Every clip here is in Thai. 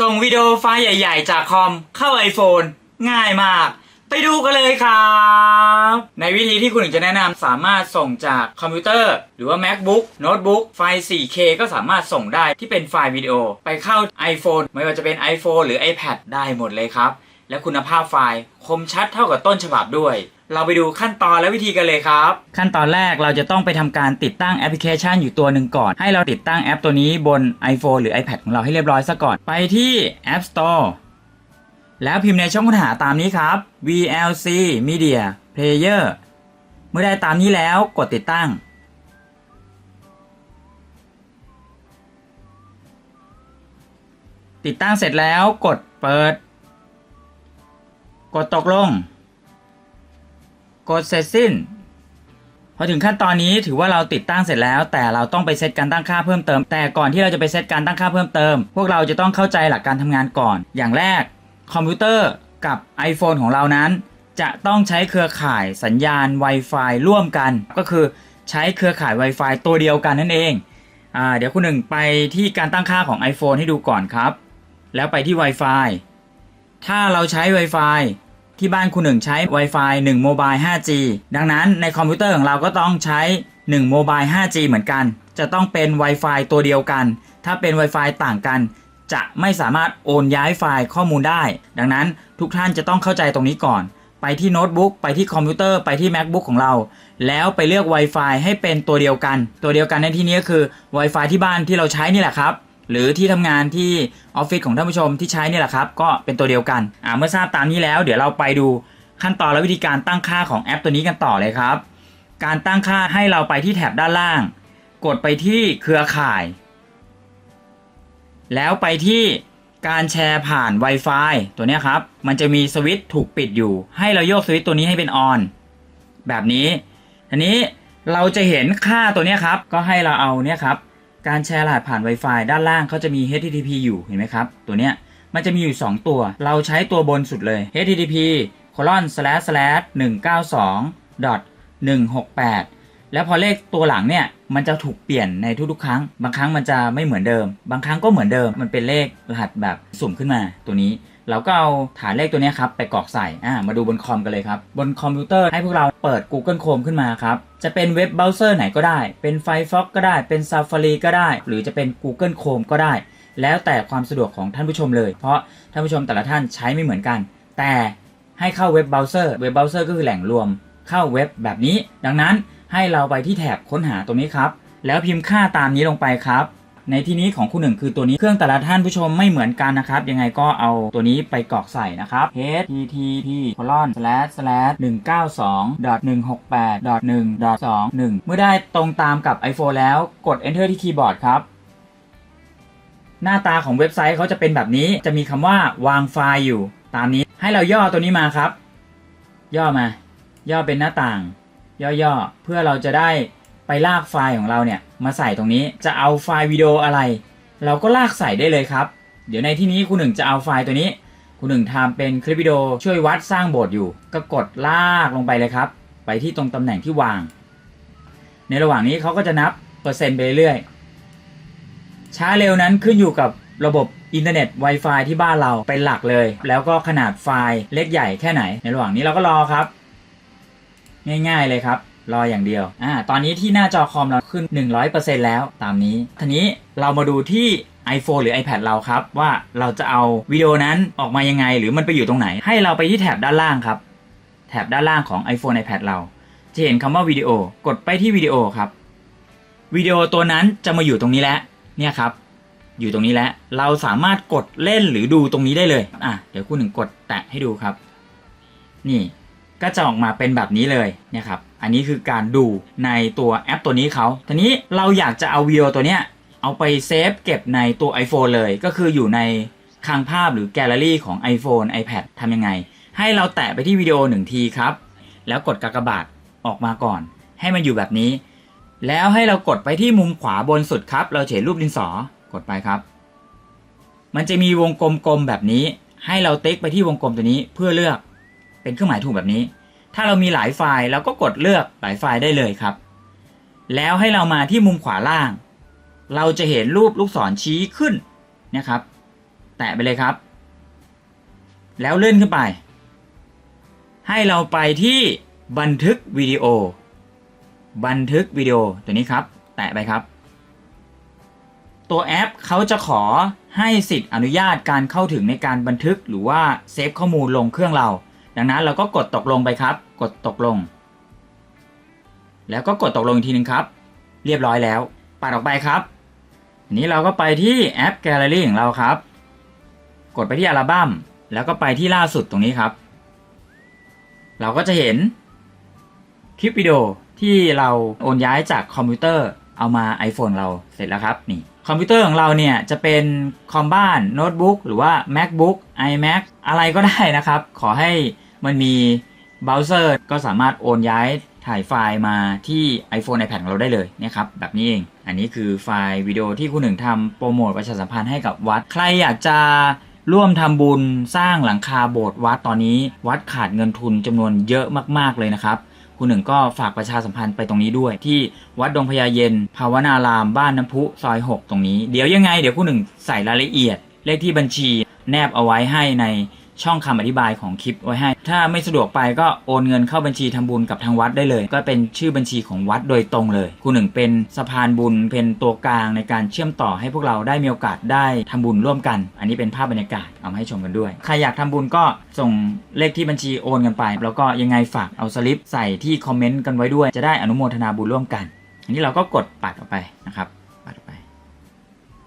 ส่งวิดีโอไฟล์ใหญ่ๆ จากคอมเข้า iPhone ง่ายมาก ไปดูกันเลยครับ ในวิธีที่คุณหนึ่งจะแนะนำสามารถส่งจากคอมพิวเตอร์ หรือว่า MacBook โน้ตบุ๊กไฟล์ 4K ก็สามารถส่งได้ที่เป็นไฟล์วิดีโอ ไปเข้า iPhone ไม่ว่าจะเป็น iPhone หรือ iPad ได้หมดเลยครับ และคุณภาพไฟล์คมชัดเท่ากับต้นฉบับด้วย เราไปดูขั้นตอนและวิธีกันเลยครับ ขั้นตอนแรกเราจะต้องไปทำการติดตั้งแอปพลิเคชันอยู่ตัวหนึ่งก่อน ให้เราติดตั้งแอปตัวนี้บน iPhone หรือ iPad ของเราให้เรียบร้อยซะก่อน ไปที่ App Store แล้วพิมพ์ในช่องค้นหาตามนี้ครับ VLC Media Player เมื่อได้ตามนี้แล้วกดติดตั้ง ติดตั้งเสร็จแล้วกดเปิด กดตกลง กดเสร็จสิ้น พอถึงขั้นตอนนี้ถือว่าเราติดตั้งเสร็จแล้ว แต่เราต้องไปเซตการตั้งค่าเพิ่มเติม แต่ก่อนที่เราจะไปเซตการตั้งค่าเพิ่มเติม พวกเราจะต้องเข้าใจหลักการทำงานก่อน อย่างแรกคอมพิวเตอร์กับ iPhone ของเรานั้น จะต้องใช้เครือข่ายสัญญาณ Wi-Fi ร่วมกัน ก็คือใช้เครือข่าย Wi-Fi ตัวเดียวกันนั่นเองอเดี๋ยวคุณหนึ่งไปที่การตั้งค่าของ iPhone ให้ดูก่อนครับ แล้วไปที่ Wi-Fi ถ้าเราใช้ Wi-Fi ที่บ้านคุณหนึ่งใช้ Wi-Fi 1 Mobile 5G ดังนั้นในคอมพิวเตอร์ของเราก็ต้องใช้ 1 Mobile 5G เหมือนกัน จะต้องเป็น Wi-Fi ตัวเดียวกัน ถ้าเป็น Wi-Fi ต่างกัน จะไม่สามารถโอนย้ายไฟล์ข้อมูลได้ ดังนั้นทุกท่านจะต้องเข้าใจตรงนี้ก่อน ไปที่โน้ตบุ๊กไปที่คอมพิวเตอร์ไปที่ macbook ของเรา แล้วไปเลือก Wi-Fi ให้เป็นตัวเดียวกัน ตัวเดียวกันในที่นี้ก็คือ Wi-Fi ที่บ้านที่เราใช้นี่แหละครับ หรือที่ทำงานที่ออฟฟิศของท่านผู้ชมที่ใช้นี่แหละครับ ก็เป็นตัวเดียวกันอ่าเมื่อทราบตามนี้แล้ว เดี๋ยวเราไปดูขั้นตอนและวิธีการตั้งค่าของแอปตัวนี้กันต่อเลยครับ การตั้งค่าให้เราไปที่แถบด้านล่าง กดไปที่เครือข่าย แล้วไปที่การแชร์ผ่าน Wi-Fi ตัวนี้ครับ มันจะมีสวิตช์ถูกปิดอยู่ ให้เราโยกสวิตช์ตัวนี้ให้เป็นออนแบบนี้ทีนี้เราจะเห็นค่าตัวนี้ครับ ก็ให้เราเอาเนี่ยครับ การแชร์รหัสผ่าน Wi-Fi ด้านล่างเขาจะมี HTTP อยู่เห็นไหมครับ ตัวเนี้ยมันจะมีอยู่ 2 ตัว เราใช้ตัวบนสุดเลย HTTP colon slash slash 192 168 แล้วพอเลขตัวหลังเนี่ย มันจะถูกเปลี่ยนในทุกๆ ครั้ง บางครั้งมันจะไม่เหมือนเดิม บางครั้งก็เหมือนเดิม มันเป็นเลขรหัสแบบสุ่มขึ้นมาตัวนี้ เราก็เอาฐานเลขตัวนี้ครับไปกรอกใส่อ่ามาดูบนคอมกันเลยครับ บนคอมพิวเตอร์ให้พวกเราเปิด Google Chrome ขึ้นมาครับ จะเป็นเว็บเบราว์เซอร์ไหนก็ได้ เป็น Firefox ก็ได้ เป็น Safari ก็ได้ หรือจะเป็น Google Chrome ก็ได้ แล้วแต่ความสะดวกของท่านผู้ชมเลย เพราะท่านผู้ชมแต่ละท่านใช้ไม่เหมือนกัน แต่ให้เข้าเว็บเบราว์เซอร์เว็บเบราว์เซอร์ก็คือแหล่งรวมเข้าเว็บแบบนี้ ดังนั้นให้เราไปที่แถบค้นหาตรงนี้ครับ แล้วพิมพ์ค่าตามนี้ลงไปครับ ในที่นี้ของคุณหนึ่งคือตัวนี้เครื่องแต่ละท่านผู้ชมไม่เหมือนกันนะครับ ยังไงก็เอาตัวนี้ไปกรอกใส่นะครับ http colon slash slash 192 168 1 2 1 เมื่อได้ตรงตามกับ iPhone แล้วกด enter ที่คีย์บอร์ดครับ หน้าตาของเว็บไซต์เขาจะเป็นแบบนี้จะมีคำว่าวางไฟล์อยู่ ตามนี้ให้เราย่อตัวนี้มาครับ ย่อมา ย่อเป็นหน้าต่าง ย่อๆเพื่อเราจะได้ ไปลากไฟล์ของเราเนี่ยมาใส่ตรงนี้จะเอาไฟล์วิดีโออะไร เราก็ลากใส่ได้เลยครับ เดี๋ยวในที่นี้คุณหนึ่งจะเอาไฟล์ตัวนี้ คุณหนึ่งทำเป็นคลิปวิดีโอช่วยวัดสร้างโบสถ์อยู่ ก็กดลากลงไปเลยครับ ไปที่ตรงตำแหน่งที่วาง ในระหว่างนี้เขาก็จะนับเปอร์เซ็นต์ไปเรื่อยช้าเร็วนั้นขึ้นอยู่กับระบบอินเทอร์เน็ต Wi-Fi ที่บ้านเราเป็นหลักเลย แล้วก็ขนาดไฟล์เล็กใหญ่แค่ไหน ในระหว่างนี้เราก็รอครับ ง่ายๆเลยครับ รออย่างเดียว อ่า ตอนนี้ที่หน้าจอคอมเราขึ้น 100%แล้วตามนี้ ทีนี้เรามาดูที่ iPhone หรือ iPad เราครับ ว่าเราจะเอาวิดีโอนั้นออกมายังไง หรือมันไปอยู่ตรงไหน ให้เราไปที่แถบด้านล่างครับ แถบด้านล่างของ iPhone iPad เรา จะเห็นคำว่าวิดีโอ กดไปที่วิดีโอครับ วิดีโอตัวนั้นจะมาอยู่ตรงนี้แล้ว เนี่ยครับ อยู่ตรงนี้แล้ว เราสามารถกดเล่นหรือดูตรงนี้ได้เลย อะ เดี๋ยวคุณหนึ่งกดแตะให้ดูครับ นี่ ก็จะออกมาเป็นแบบนี้เลย เนี่ยครับ อันนี้คือการดูในตัวแอปตัวนี้เขาทีนี้เราอยากจะเอาวิดีโอตัวเนี้ยเอาไปเซฟเก็บในตัว iPhone เลย ก็คืออยู่ในคลังภาพหรือแกลเลอรี่ของ iPhone iPad ทำยังไง ให้เราแตะไปที่วิดีโอหนึ่งทีครับ แล้วกดกากบาทออกมาก่อน ให้มันอยู่แบบนี้ แล้วให้เรากดไปที่มุมขวาบนสุดครับ เราเห็นรูปดินสอกดไปครับ มันจะมีวงกลมๆแบบนี้ ให้เราติ๊กไปที่วงกลมตัวนี้เพื่อเลือกเป็นเครื่องหมายถูกแบบนี้ ถ้าเรามีหลายไฟล์เราก็กดเลือกหลายไฟล์ได้เลยครับ แล้วให้เรามาที่มุมขวาล่าง เราจะเห็นรูปลูกศรชี้ขึ้นนะครับ แตะไปเลยครับ แล้วเลื่อนขึ้นไป ให้เราไปที่บันทึกวิดีโอ บันทึกวิดีโอตัวนี้ครับ แตะไปครับ ตัวแอปเขาจะขอให้สิทธิ์อนุญาตการเข้าถึงในการบันทึกหรือว่าเซฟข้อมูลลงเครื่องเรา ดังนั้นเราก็กดตกลงไปครับ กดตกลง แล้วก็กดตกลงอีกทีหนึงครับ เรียบร้อยแล้ว ปัดออกไปครับนนี้เราก็ไปที่แอปแกลเลอรี่ของเราครับ กดไปที่อัลบั้ม แล้วก็ไปที่ล่าสุดตรงนี้ครับ เราก็จะเห็นคลิปวิดีโอที่เราโอนย้ายจากคอมพิวเตอร์เอามา iPhone เราเสร็จแล้วครับนี่คอมพิวเตอร์ของเราเนี่ยจะเป็นคอมบ้านโน้ตบุ๊กหรือว่า MacBook iMac อะไรก็ได้นะครับ ขอให้ มันมีเบราว์เซอร์ก็สามารถโอนย้ายถ่ายไฟล์มาที่ iPhone iPad ของเราได้เลยนะครับแบบนี้เอง อันนี้คือไฟล์วิดีโอที่คุณหนึ่งทำโปรโมทประชาสัมพันธ์ให้กับวัด ใครอยากจะร่วมทำบุญสร้างหลังคาโบสถ์วัดตอนนี้ วัดขาดเงินทุนจำนวนเยอะมาก ๆ เลยนะครับ คุณหนึ่งก็ฝากประชาสัมพันธ์ไปตรงนี้ด้วย ที่วัดดงพญาเย็น ภาวนารามบ้านน้ำพุซอย 6 ตรงนี้ เดี๋ยวยังไง เดี๋ยวคุณหนึ่งใส่รายละเอียด เลขที่บัญชีแนบเอาไว้ให้ใน ช่องคำอธิบายของคลิปไว้ให้ ถ้าไม่สะดวกไปก็โอนเงินเข้าบัญชีทำบุญกับทางวัดได้เลย ก็เป็นชื่อบัญชีของวัดโดยตรงเลยคุณหนึ่งเป็นสะพานบุญเป็นตัวกลางในการเชื่อมต่อให้พวกเราได้มีโอกาสได้ทำบุญร่วมกัน อันนี้เป็นภาพบรรยากาศเอามาให้ชมกันด้วยใครอยากทำบุญก็ส่งเลขที่บัญชีโอนกันไป แล้วก็ยังไงฝากเอาสลิปใส่ที่คอมเมนต์กันไว้ด้วยจะได้อนุโมทนาบุญร่วมกัน อันนี้เราก็กดปัดออกไปนะครับปัดออกไป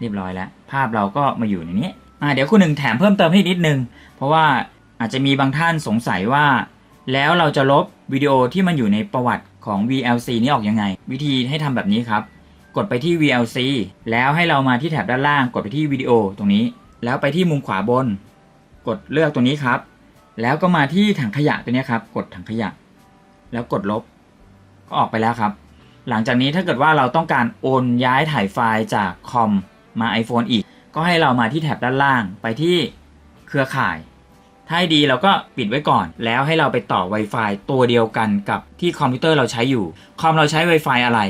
เรียบร้อยแล้ว ภาพเราก็มาอยู่ในนี้ อ่าเดี๋ยวคุณหนึ่งแถมเพิ่มเติมให้นิดนึง เพราะว่าอาจจะมีบางท่านสงสัยว่า แล้วเราจะลบวิดีโอที่มันอยู่ในประวัติของ VLC นี้ออกยังไง วิธีให้ทำแบบนี้ครับ กดไปที่ VLC แล้วให้เรามาที่แถบด้านล่าง กดไปที่วิดีโอตรงนี้ แล้วไปที่มุมขวาบน กดเลือกตัวนี้ครับ แล้วก็มาที่ถังขยะตัวนี้ครับ กดถังขยะ แล้วกดลบ ก็ออกไปแล้วครับ หลังจากนี้ถ้าเกิดว่าเราต้องการโอนย้ายถ่ายไฟล์จากคอมมา iPhone อีก ก็ให้เรามาที่แถบด้านล่างไปที่เครือข่าย ถ้าให้ดีเราก็ปิดไว้ก่อน แล้วให้เราไปต่อ Wi-Fi ตัวเดียวกันกับที่คอมพิวเตอร์เราใช้อยู่ คอมเราใช้ Wi-Fi อะไร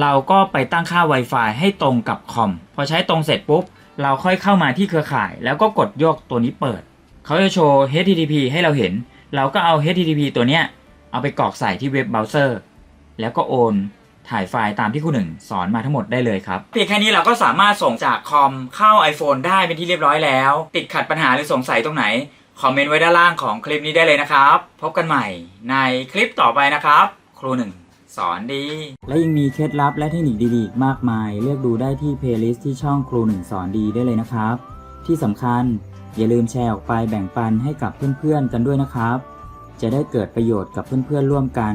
เราก็ไปตั้งค่า Wi-Fi ให้ตรงกับคอม พอใช้ตรงเสร็จปุ๊บ เราค่อยเข้ามาที่เครือข่าย แล้วก็กดโยกตัวนี้เปิด เขาจะโชว์ HTTP ให้เราเห็น เราก็เอา HTTP ตัวเนี้ยเอาไปกรอกใส่ที่เว็บเบราว์เซอร์ แล้วก็โอน ถ่ายไฟล์ตามที่คุณหนึ่งสอนมาทั้งหมดได้เลยครับ เพียงแค่นี้เราก็สามารถส่งจากคอมเข้า iPhone ได้เป็นที่เรียบร้อยแล้ว ติดขัดปัญหาหรือสงสัยตรงไหน คอมเมนต์ไว้ด้านล่างของคลิปนี้ได้เลยนะครับ พบกันใหม่ในคลิปต่อไปนะครับ ครูหนึ่งสอนดี และยังมีเคล็ดลับและเทคนิคดีๆอีกมากมาย เลือกดูได้ที่เพลย์ลิสต์ที่ช่องครูหนึ่งสอนดีได้เลยนะครับ ที่สำคัญอย่าลืมแชร์ออกไปแบ่งปันให้กับเพื่อนๆกันด้วยนะครับ จะได้เกิดประโยชน์กับเพื่อนๆร่วมกัน